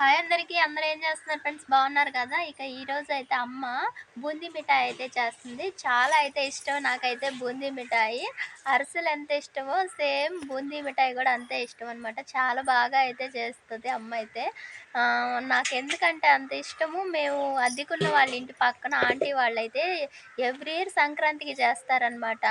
Hi అందరికీ. అందరూ ఏం చేస్తున్నారు ఫ్రెండ్స్? బాగున్నారు కదా? ఇక ఈరోజు అయితే అమ్మ బూందీ మిఠాయి అయితే చేస్తుంది. చాలా అయితే ఇష్టం నాకైతే బూందీ మిఠాయి. అరిసెలు ఎంత ఇష్టమో సేమ్ బూందీ మిఠాయి కూడా అంతే ఇష్టం అనమాట చాలా బాగా అయితే చేస్తుంది అమ్మ అయితే. నాకు ఎందుకంటే అంత ఇష్టము మేము అద్దెకున్న వాళ్ళ ఇంటి పక్కన ఆంటీ వాళ్ళైతే ఎవ్రీ ఇయర్ సంక్రాంతికి చేస్తారనమాట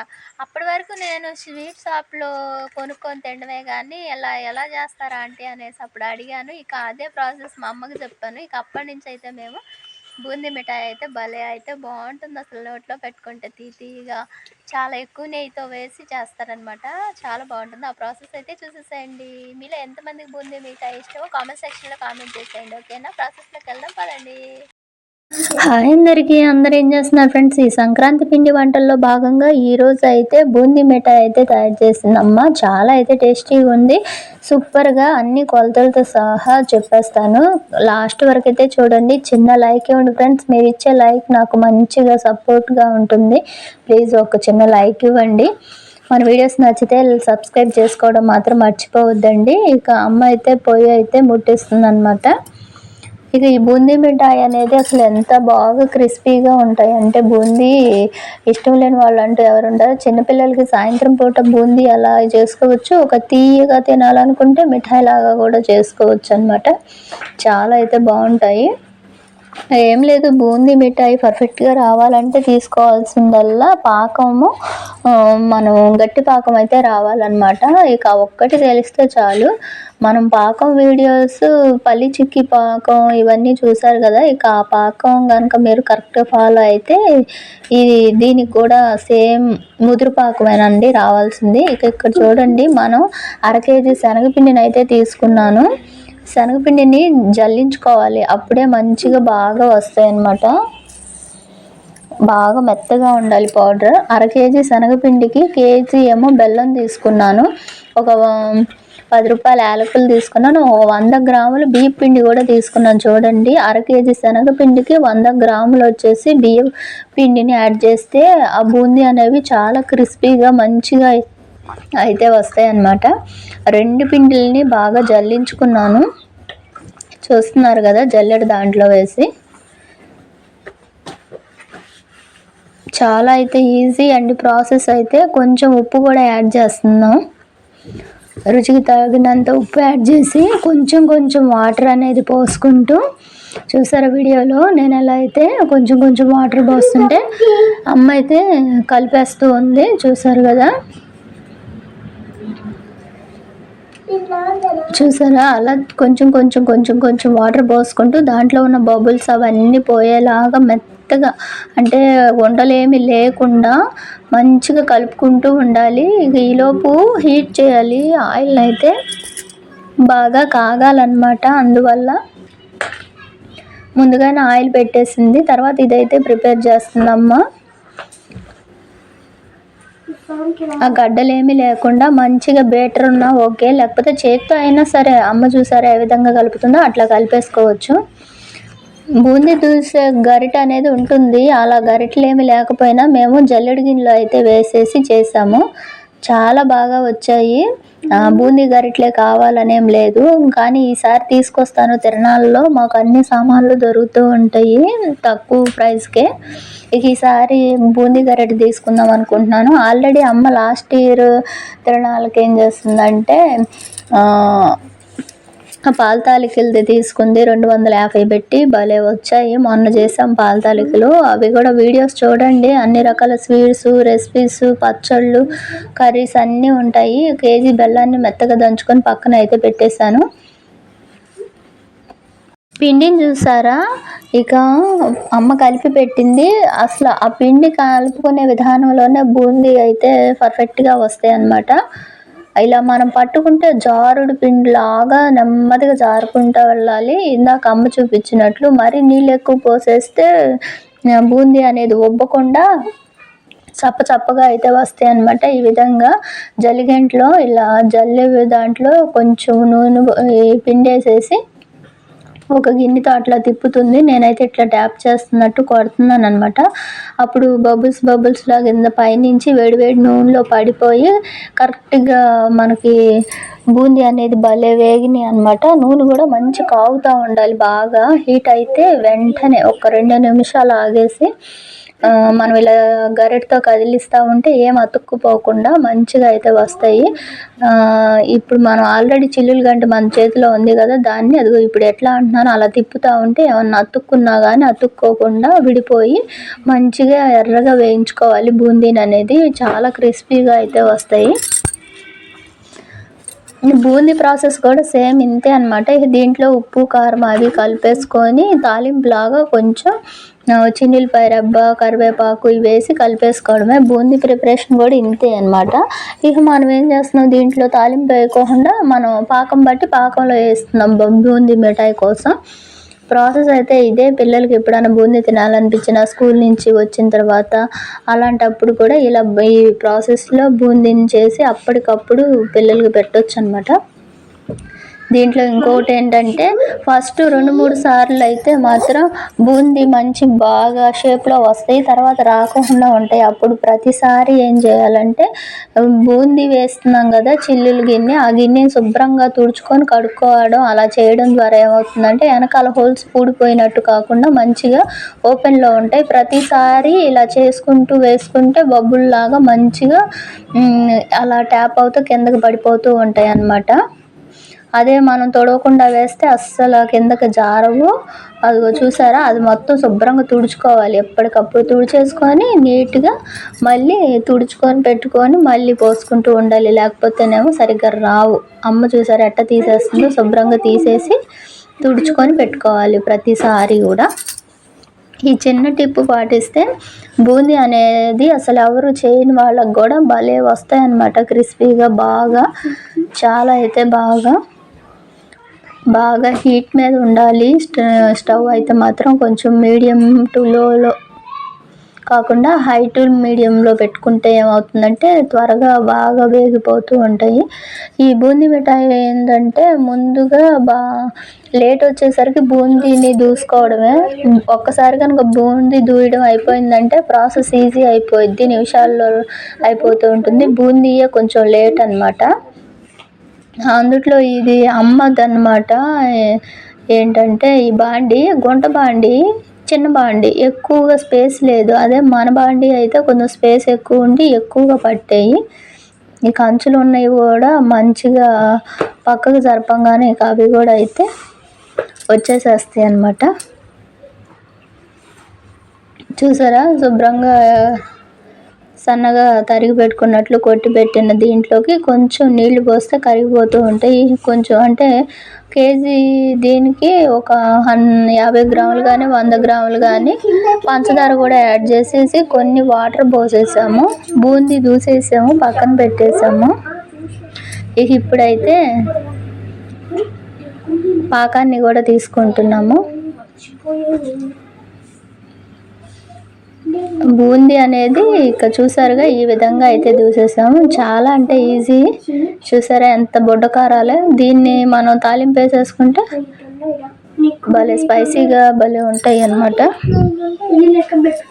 అప్పటి వరకు నేను స్వీట్ షాప్లో కొనుక్కొని తినడమే కానీ ఎలా ఎలా చేస్తారా ఆంటీ? అనేసి అప్పుడు అడిగాను. ఇక అదే ప్రాసెస్ ప్రాసెస్ మా అమ్మకి చెప్పాను. ఇక అప్పటి నుంచి అయితే మేము బూందీ మిఠాయి అయితే భలే అయితే బాగుంటుంది అసలు నోట్లో పెట్టుకుంటే. తీతీగా చాలా ఎక్కువ నెయ్యితో వేసి చేస్తారనమాట చాలా బాగుంటుంది. ఆ ప్రాసెస్ అయితే చూసేసేయండి. మీలో ఎంతమందికి బూందీ మిఠాయి ఇష్టమో కామెంట్ సెక్షన్లో కామెంట్ చేసేయండి. ఓకేనా? ప్రాసెస్లోకి వెళ్దాం పదండి. హాయ్ అందరికీ. అందరు ఏం చేస్తున్నారు ఫ్రెండ్స్? ఈ సంక్రాంతి పిండి వంటల్లో భాగంగా ఈరోజు అయితే బూందీ మిఠాయి అయితే తయారు చేసింది అమ్మ చాలా అయితే టేస్టీగా ఉంది. సూపర్గా అన్ని కొలతలతో సహా చెప్పేస్తాను. లాస్ట్ వరకు అయితే చూడండి. చిన్న లైక్ ఇవ్వండి ఫ్రెండ్స్ మీరు ఇచ్చే లైక్ నాకు మంచిగా సపోర్ట్గా ఉంటుంది. ప్లీజ్ ఒక చిన్న లైక్ ఇవ్వండి. మన వీడియోస్ నచ్చితే సబ్స్క్రైబ్ చేసుకోవడం మాత్రం మర్చిపోవద్దండి. ఇక అమ్మ అయితే పొయ్యి అయితే ముట్టిస్తుంది అనమాట ఇక ఈ బూందీ మిఠాయి అనేది అసలు ఎంత బాగా క్రిస్పీగా ఉంటాయి. అంటే బూందీ ఇష్టం లేని వాళ్ళు అంటూ ఎవరు ఉంటారు చిన్నపిల్లలకి సాయంత్రం పూట బూందీ అలా చేసుకోవచ్చు? ఒక తీయగా తినాలనుకుంటే మిఠాయి లాగా కూడా చేసుకోవచ్చు అనమాట చాలా అయితే బాగుంటాయి. ఏం లేదు బూందీ మిఠాయి పర్ఫెక్ట్గా రావాలంటే తీసుకోవాల్సిందల్లా పాకము. మనం గట్టి పాకం అయితే రావాలన్నమాట. ఇక ఒక్కటి తెలిస్తే చాలు. మనం పాకం వీడియోస్ పల్లి చిక్కి పాకం ఇవన్నీ చూసారు కదా ఇక ఆ పాకం కనుక మీరు కరెక్ట్ ఫాలో అయితే ఇది దీనికి కూడా సేమ్ ముదురు పాకమేనండి రావాల్సింది. ఇక ఇక్కడ చూడండి మనం అర కేజీ శనగపిండిని అయితే తీసుకున్నాను. శనగపిండిని జల్లించుకోవాలి. అప్పుడే మంచిగా బాగా వస్తాయి అన్నమాట బాగా మెత్తగా ఉండాలి పౌడర్. అర కేజీ శనగపిండికి కేజీ ఏమో బెల్లం తీసుకున్నాను. ఒక పది రూపాయల యాలకులు తీసుకున్నాను. వంద గ్రాములు బియ్య పిండి కూడా తీసుకున్నాను చూడండి. అర కేజీ శనగపిండికి వంద గ్రాములు వచ్చేసి బియ్య పిండిని యాడ్ చేస్తే ఆ బూందీ అనేవి చాలా క్రిస్పీగా మంచిగా అయితే వస్తాయి అన్నమాట రెండు పిండిల్ని బాగా జల్లించుకున్నాను. చూస్తున్నారు కదా జల్లెడ దాంట్లో వేసి. చాలా అయితే ఈజీ అండ్ ప్రాసెస్ అయితే కొంచెం ఉప్పు కూడా యాడ్ చేస్తున్నాం. రుచికి తగినంత ఉప్పు యాడ్ చేసి కొంచెం కొంచెం వాటర్ అనేది పోసుకుంటూ చూసారా వీడియోలో? నేను ఎలా అయితే కొంచెం కొంచెం వాటర్ పోస్తుంటే అమ్మ అయితే కలిపేస్తూ ఉంది చూసారు కదా? చూసారా? అలా కొంచెం కొంచెం కొంచెం కొంచెం వాటర్ పోసుకుంటూ దాంట్లో ఉన్న బబుల్స్ అవన్నీ పోయేలాగా మెత్తగా అంటే వంటలేమి లేకుండా మంచిగా కలుపుకుంటూ ఉండాలి. ఈలోపు హీట్ చేయాలి. ఆయిల్ అయితే బాగా కాగాలన్నమాట. అందువల్ల ముందుగానే ఆయిల్ పెట్టేసింది. తర్వాత ఇదైతే ప్రిపేర్ చేస్తుందమ్మా. ఆ గడ్డలేమి లేకుండా మంచిగా బేటర్ ఉన్నా ఓకే. లేకపోతే చేతితో అయినా సరే అమ్మ చూసారా ఏ విధంగా కలుపుతుందో అట్లా కలిపేసుకోవచ్చు. బూందీ దూసే గరిట అనేది ఉంటుంది. అలా గరిటలేమి లేకపోయినా మేము జల్లెడి గిన్నెలో అయితే వేసేసి చేసాము. చాలా బాగా వచ్చాయి. బూందీ గరిట్లే కావాలనేం లేదు. కానీ ఈసారి తీసుకొస్తాను తిరణాలలో. మాకు అన్ని సామాన్లు దొరుకుతూ ఉంటాయి తక్కువ ప్రైస్కే. ఇక ఈసారి బూందీ గరిటె తీసుకుందాం అనుకుంటున్నాను. ఆల్రెడీ అమ్మ లాస్ట్ ఇయర్ తిరణాలకి ఏం చేస్తుందంటే పాల తాలికలది తీసుకుంది రెండు వందల యాభై పెట్టి భలే వచ్చాయి. మొన్న చేసాం పాల తాలికలు. అవి కూడా వీడియోస్ చూడండి. అన్ని రకాల స్వీట్స్ రెసిపీస్ పచ్చళ్ళు కర్రీస్ అన్నీ ఉంటాయి. కేజీ బెల్లాన్ని మెత్తగా దంచుకొని పక్కన అయితే పెట్టేశాను. పిండిని చూసారా? ఇక అమ్మ కలిపి పెట్టింది. అసలు ఆ పిండి కలుపుకునే విధానంలోనే బూందీ అయితే పర్ఫెక్ట్గా వస్తాయి అన్నమాట. ఇలా మనం పట్టుకుంటే జారుడు పిండిలాగా నెమ్మదిగా జారుకుంటూ వెళ్ళాలి. ఇందాక అమ్మ చూపించినట్లు మరి నీళ్ళు ఎక్కువ పోసేస్తే బూందీ అనేది ఉబ్బకుండా చప్ప చప్పగా అయితే వస్తాయి అనమాట ఈ విధంగా జల్లిగంట్లో ఇలా జల్లే దాంట్లో కొంచెం నూనె పిండి వేసేసి ఒక గిన్నెతో అట్లా తిప్పుతుంది. నేనైతే ఇట్లా ట్యాప్ చేస్తున్నట్టు కొడుతున్నాను అనమాట అప్పుడు బబుల్స్ బబుల్స్ లాగా కింద పైనుంచి వేడి వేడి నూనెలో పడిపోయి కరెక్ట్గా మనకి బూందీ అనేది భలే వేగినాయి అనమాట నూనె కూడా మంచి కాగుతూ ఉండాలి బాగా. హీట్ అయితే వెంటనే ఒక రెండు నిమిషాలు ఆగేసి మనం ఇలా గరిటతో కదిలిస్తూ ఉంటే ఏం అతుక్కుపోకుండా మంచిగా అయితే వస్తాయి. ఇప్పుడు మనం ఆల్రెడీ చిల్లులు గంట మన చేతిలో ఉంది కదా దాన్ని అదిగో ఇప్పుడు ఎట్లా అంటున్నాను అలా తిప్పుతూ ఉంటే ఏమన్నా అతుక్కున్నా కానీ అతుక్కోకుండా విడిపోయి మంచిగా ఎర్రగా వేయించుకోవాలి. బూందీని అనేది చాలా క్రిస్పీగా అయితే వస్తాయి. బూందీ ప్రాసెస్ కూడా సేమ్ ఇంతే అనమాట దీంట్లో ఉప్పు కారం అవి కలిపేసుకొని తాలింపు లాగా కొంచెం ఆ, రబ్బ కరివేపాకు ఇవి వేసి కలిపేసుకోవడమే. బూందీ ప్రిపరేషన్ కూడా ఇంతే అనమాట ఇక మనం ఏం చేస్తున్నాం? దీంట్లో తాలింపు వేయకుండా మనం పాకం బట్టి పాకంలో వేస్తున్నాం బూందీ మిఠాయి కోసం. ప్రాసెస్ అయితే ఇదే. పిల్లలకి ఎప్పుడైనా బూందీ తినాలనిపించిన స్కూల్ నుంచి వచ్చిన తర్వాత అలాంటప్పుడు కూడా ఇలా ఈ ప్రాసెస్లో బూందీని చేసి అప్పటికప్పుడు పిల్లలకి పెట్టొచ్చు అనమాట దీంట్లో ఇంకోటి ఏంటంటే ఫస్ట్ రెండు మూడు సార్లు అయితే మాత్రం బూందీ మంచి బాగా షేప్లో వస్తాయి తర్వాత రాకుండా ఉంటాయి. అప్పుడు ప్రతిసారి ఏం చేయాలంటే బూందీ వేస్తున్నాం కదా చిల్లులు గిన్నె ఆ గిన్నెని శుభ్రంగా తుడుచుకొని కడుక్కోవడం అలా చేయడం ద్వారా ఏమవుతుందంటే వెనకాల హోల్స్ పూడిపోయినట్టు కాకుండా మంచిగా ఓపెన్లో ఉంటాయి. ప్రతిసారి ఇలా చేసుకుంటూ వేసుకుంటే బబ్బుల్లాగా మంచిగా అలా ట్యాప్ అవుతూ కిందకి పడిపోతూ ఉంటాయి అన్నమాట అదే మనం తొడవకుండా వేస్తే అస్సలు కిందకి జారవు. అదిగో చూసారా? అది మొత్తం శుభ్రంగా తుడుచుకోవాలి. ఎప్పటికప్పుడు తుడిచేసుకొని నీట్గా మళ్ళీ తుడుచుకొని పెట్టుకొని మళ్ళీ పోసుకుంటూ ఉండాలి. లేకపోతేనేమో సరిగ్గా రావు. అమ్మ చూసారా ఎట్ట తీసేస్తుందో? శుభ్రంగా తీసేసి తుడుచుకొని పెట్టుకోవాలి ప్రతిసారి కూడా. ఈ చిన్న టిప్పు పాటిస్తే బూందీ అనేది అసలు ఎవరు చేయని వాళ్ళకి కూడా భలే వస్తాయన్నమాట. క్రిస్పీగా బాగా చాలా అయితే బాగా. బాగా హీట్ మీద ఉండాలి. స్ట- స్టవ్ అయితే మాత్రం కొంచెం మీడియం టు లోలో కాకుండా హై టు మీడియంలో పెట్టుకుంటే ఏమవుతుందంటే త్వరగా బాగా వేగిపోతూ ఉంటాయి. ఈ బూందీ మిఠాయి ఏంటంటే ముందుగా బా లేట్ వచ్చేసరికి బూందీని దూసుకోవడమే. ఒక్కసారి కనుక బూందీ దూయడం అయిపోయిందంటే ప్రాసెస్ ఈజీ అయిపోయింది నిమిషాల్లో అయిపోతూ ఉంటుంది. బూందీయే కొంచెం లేట్ అనమాట అందుట్లో ఇది అమ్మదన్నమాట. ఏంటంటే ఈ బాండి గుంట బాండి చిన్న బాండి ఎక్కువగా స్పేస్ లేదు. అదే మన బాండి అయితే కొంచెం స్పేస్ ఎక్కువ ఉండి ఎక్కువగా పట్టాయి. ఈ కంచులు ఉన్నవి కూడా మంచిగా పక్కకు జరపంగానే ఇక అవి కూడా అయితే వచ్చేసేస్తాయి అన్నమాట. చూసారా? శుభ్రంగా సన్నగా తరిగి పెట్టుకున్నట్లు కొట్టి పెట్టిన దీంట్లోకి కొంచెం నీళ్ళు పోస్తే కరిగిపోతూ ఉంటాయి. కొంచెం అంటే కేజీ దీనికి ఒక హన్ యాభై గ్రాములు కానీ వంద గ్రాములు కానీ పంచదార కూడా యాడ్ చేసేసి కొన్ని వాటర్ పోసేసాము. బూందీ దూసేసాము పక్కన పెట్టేసాము. ఇక ఇప్పుడైతే పాకాన్ని కూడా తీసుకుంటున్నాము. బూందీ అనేది ఇక చూసారుగా ఈ విధంగా అయితే దూసేసాము. చాలా అంటే ఈజీ చూసారా ఎంత బొడ్డకారాలే దీన్ని మనం తాలింపు వేసేసుకుంటే భలే స్పైసీగా భలే ఉంటాయి అన్నమాట.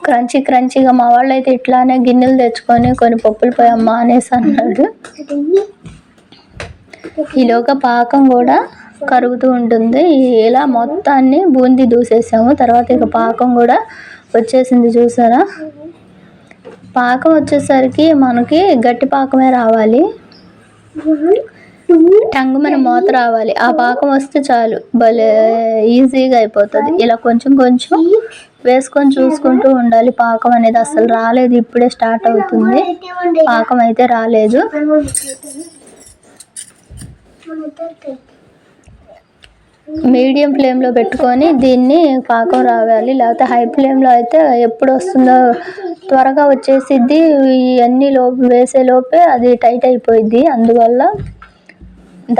క్రంచీ క్రంచీగా మా వాళ్ళు అయితే ఇట్లానే గిన్నెలు తెచ్చుకొని కొన్ని పప్పులు పోయమ్మా అనేసి అన్నాడు. ఈలోగా పాకం కూడా కరుగుతూ ఉంటుంది. ఇలా మొత్తాన్ని బూందీ దూసేసాము. తర్వాత ఇక పాకం కూడా వచ్చేసింది చూసారా? పాకం వచ్చేసరికి మనకి గట్టి పాకమే రావాలి. టంగు మన మూత రావాలి. ఆ పాకం వస్తే చాలు. భలే ఈజీగా అయిపోతుంది. ఇలా కొంచెం కొంచెం వేసుకొని చూసుకుంటూ ఉండాలి. పాకం అనేది అసలు రాలేదు. ఇప్పుడే స్టార్ట్ అవుతుంది. పాకం అయితే రాలేదు. మీడియం ఫ్లేమ్లో పెట్టుకొని దీన్ని పాకం రావాలి. లేకపోతే హై ఫ్లేమ్లో అయితే ఎప్పుడు వస్తుందో త్వరగా వచ్చేసిద్ది. ఇవన్నీ లోపు వేసే లోపే అది టైట్ అయిపోయిద్ది. అందువల్ల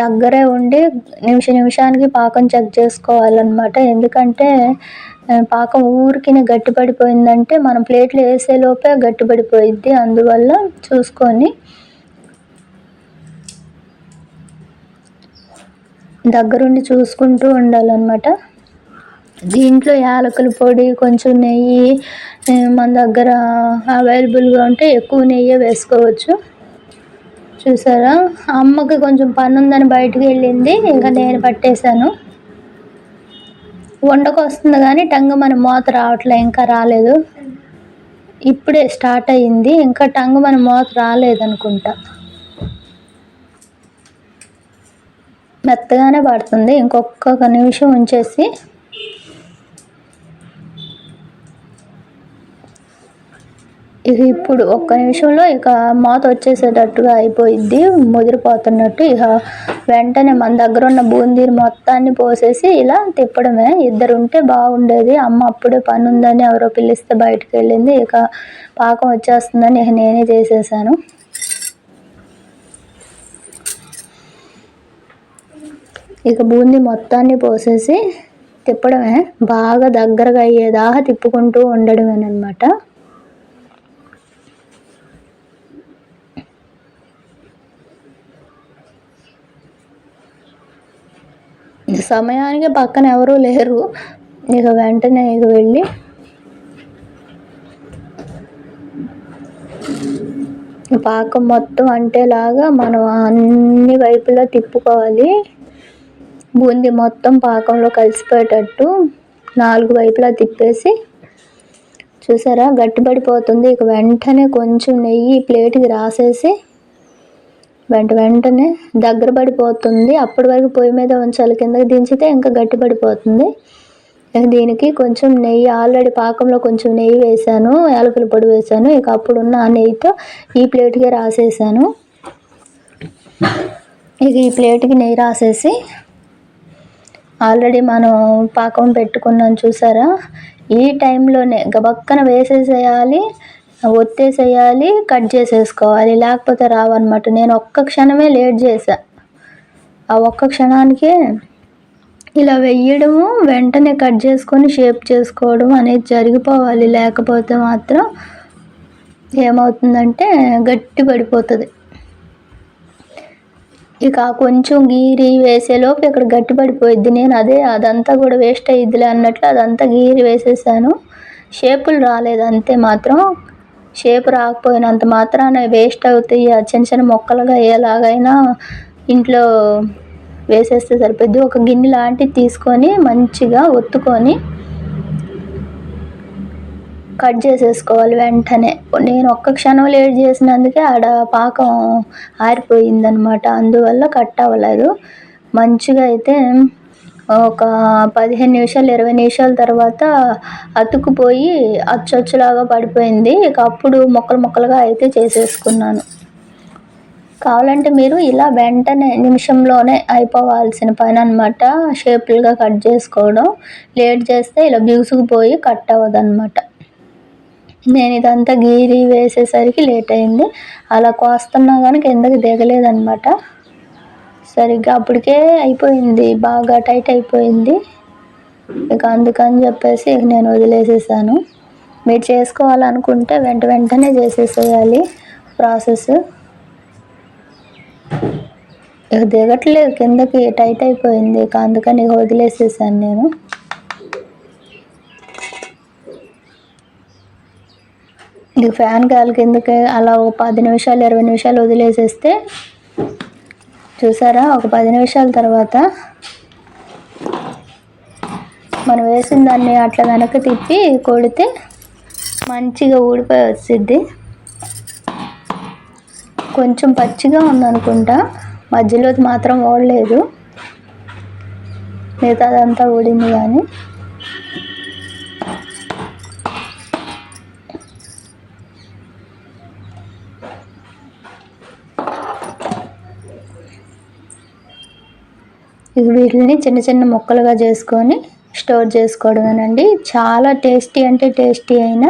దగ్గరే ఉండి నిమిష నిమిషానికి పాకం చెక్ చేసుకోవాలన్నమాట. ఎందుకంటే పాకం ఊరికినే గట్టిపడిపోయిందంటే మనం ప్లేట్లు వేసే లోపే గట్టిపడిపోయిద్ది. అందువల్ల చూసుకొని దగ్గరుండి చూసుకుంటూ ఉండాలన్నమాట. దీంట్లో యాలకుల పొడి కొంచెం నెయ్యి మన దగ్గర అవైలబుల్గా ఉంటే ఎక్కువ నెయ్యి వేసుకోవచ్చు. చూసారా? అమ్మకి కొంచెం పని ఉందని బయటకు వెళ్ళింది ఇంకా నేను పట్టేశాను. వండకు వస్తుంది కానీ టంగ మన మూత రావట్లే ఇంకా రాలేదు. ఇప్పుడే స్టార్ట్ అయ్యింది ఇంకా టంగు మన మూత రాలేదనుకుంటా. మెత్తగానే పడుతుంది. ఇంకొక నిమిషం ఉంచేసి ఇక ఇప్పుడు ఒక్క నిమిషంలో ఇక మూత వచ్చేసేటట్టుగా అయిపోయింది ముదిరిపోతున్నట్టు ఇక వెంటనే మన దగ్గర ఉన్న బూందీని మొత్తాన్ని పోసేసి ఇలా తిప్పడమే. ఇద్దరు ఉంటే బాగుండేది. అమ్మ అప్పుడే పని ఉందని ఎవరో పిలిస్తే బయటకు వెళ్ళింది ఇక పాకం వచ్చేస్తుందని ఇక నేనే చేసేసాను. ఇక బూందీ మొత్తాన్ని పోసేసి తిప్పడమే. బాగా దగ్గరగా అయ్యేదాకా తిప్పుకుంటూ ఉండడమేనమాట సమయానికి పక్కన ఎవరూ లేరు. ఇక వెంటనే ఇక వెళ్ళి పాకం మొత్తం అంటేలాగా మనం అన్ని వైపులా తిప్పుకోవాలి. బూందీ మొత్తం పాకంలో కలిసిపోయేటట్టు నాలుగు వైపులా తిప్పేసి చూసారా? గట్టిపడిపోతుంది. ఇక వెంటనే కొంచెం నెయ్యి ప్లేట్కి రాసేసి వెంట వెంటనే దగ్గర పడిపోతుంది. అప్పటి వరకు పొయ్యి మీద ఉంచాలి. కిందకి దించితే ఇంకా గట్టి పడిపోతుంది దీనికి కొంచెం నెయ్యి ఆల్రెడీ పాకంలో కొంచెం నెయ్యి వేసాను యాలకుల పొడి వేసాను ఇక అప్పుడున్న ఆ నెయ్యితో ఈ ప్లేట్కి రాసేసాను. ఇక ఈ ప్లేట్కి నెయ్యి రాసేసి ఆల్రెడీ మనం పాకం పెట్టుకున్నాం చూసారా? ఈ టైంలోనే గబక్కన వేసేసేయాలి ఒత్తేసేయాలి కట్ చేసేసుకోవాలి. లేకపోతే రావన్నమాట. నేను ఒక్క క్షణమే లేట్ చేసా ఆ ఒక్క క్షణానికే ఇలా వెయ్యడము వెంటనే కట్ చేసుకొని షేప్ చేసుకోవడం అనేది జరిగిపోవాలి. లేకపోతే మాత్రం ఏమవుతుందంటే గట్టి పడిపోతుంది ఇక కొంచెం గీరి వేసేలోపు ఇక్కడ గట్టి పడిపోయిద్ది నేను అదే అదంతా కూడా వేస్ట్ అయ్యిద్దిలే అన్నట్లు అదంతా గీరి వేసేసాను. షేపులు రాలేదు అంతే మాత్రం. షేప్ రాకపోయినంత మాత్రాన వేస్ట్ అవుతాయి. ఆ చిన్న చిన్న మొక్కలుగా ఎలాగైనా ఇంట్లో వేసేస్తే సరిపోద్ది. ఒక గిన్నె లాంటిది తీసుకొని మంచిగా ఒత్తుకొని కట్ చేసేసుకోవాలి వెంటనే. నేను ఒక్క క్షణం లేట్ చేసినందుకే ఆడ పాకం ఆరిపోయిందనమాట అందువల్ల కట్ అవ్వలేదు. మంచిగా అయితే ఒక పదిహేను నిమిషాలు ఇరవై నిమిషాల తర్వాత అతుక్కుపోయి అచ్చొచ్చులాగా పడిపోయింది. ఇక అప్పుడు ముక్కలు ముక్కలుగా అయితే చేసేసుకున్నాను. కావాలంటే మీరు ఇలా వెంటనే నిమిషంలోనే అయిపోవాల్సిన పని అనమాట షేపులుగా కట్ చేసుకోవడం. లేట్ చేస్తే ఇలా బిగుసుకుపోయి కట్ అవ్వదు అనమాట నేను ఇదంతా గీరి వేసేసరికి లేట్ అయింది అలా కోస్తున్నా కానీ కిందకి దిగలేదనమాట సరిగ్గా అప్పటికే అయిపోయింది. బాగా టైట్ అయిపోయింది. ఇక అందుకని చెప్పేసి ఇక నేను వదిలేసేసాను. మీరు చేసుకోవాలనుకుంటే వెంట వెంటనే చేసేసేయాలి ప్రాసెస్. ఇక దిగట్లేదు. కిందకి టైట్ అయిపోయింది. ఇక అందుకని ఇక వదిలేసేసాను నేను. ఇది ఫ్యాన్ గాలి కిందకి అలా ఒక పది నిమిషాలు ఇరవై నిమిషాలు వదిలేసేస్తే చూసారా? ఒక పది నిమిషాల తర్వాత మనం వేసిన దాన్ని అట్లా వెనక తిప్పి కొడితే మంచిగా ఊడిపోయి వచ్చిద్ది కొంచెం పచ్చిగా ఉందనుకుంటా. మధ్యలోది మాత్రం ఓడలేదు మిగతాదంతా ఊడింది కానీ. ఇక వీటిని చిన్న చిన్న ముక్కలుగా చేసుకొని స్టోర్ చేసుకోవడమేనండి. చాలా టేస్టీ అంటే టేస్టీ అయిన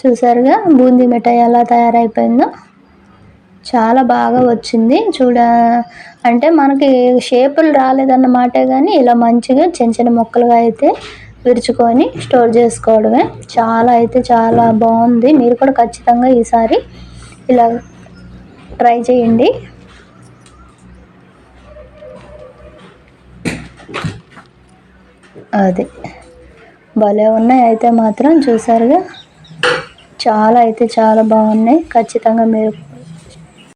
చూసారుగా బూందీ మిఠాయి ఎలా తయారైపోయిందో. చాలా బాగా వచ్చింది. చూడ అంటే మనకి షేపులు రాలేదన్నమాటే కానీ ఇలా మంచిగా చిన్న చిన్న ముక్కలుగా అయితే విరుచుకొని స్టోర్ చేసుకోవడమే. చాలా అయితే చాలా బాగుంది. మీరు కూడా ఖచ్చితంగా ఈసారి ఇలా ట్రై చేయండి. అది. భలే ఉన్నాయి అయితే మాత్రం చూసారుగా? చాలా అయితే చాలా బాగున్నాయి. ఖచ్చితంగా మీరు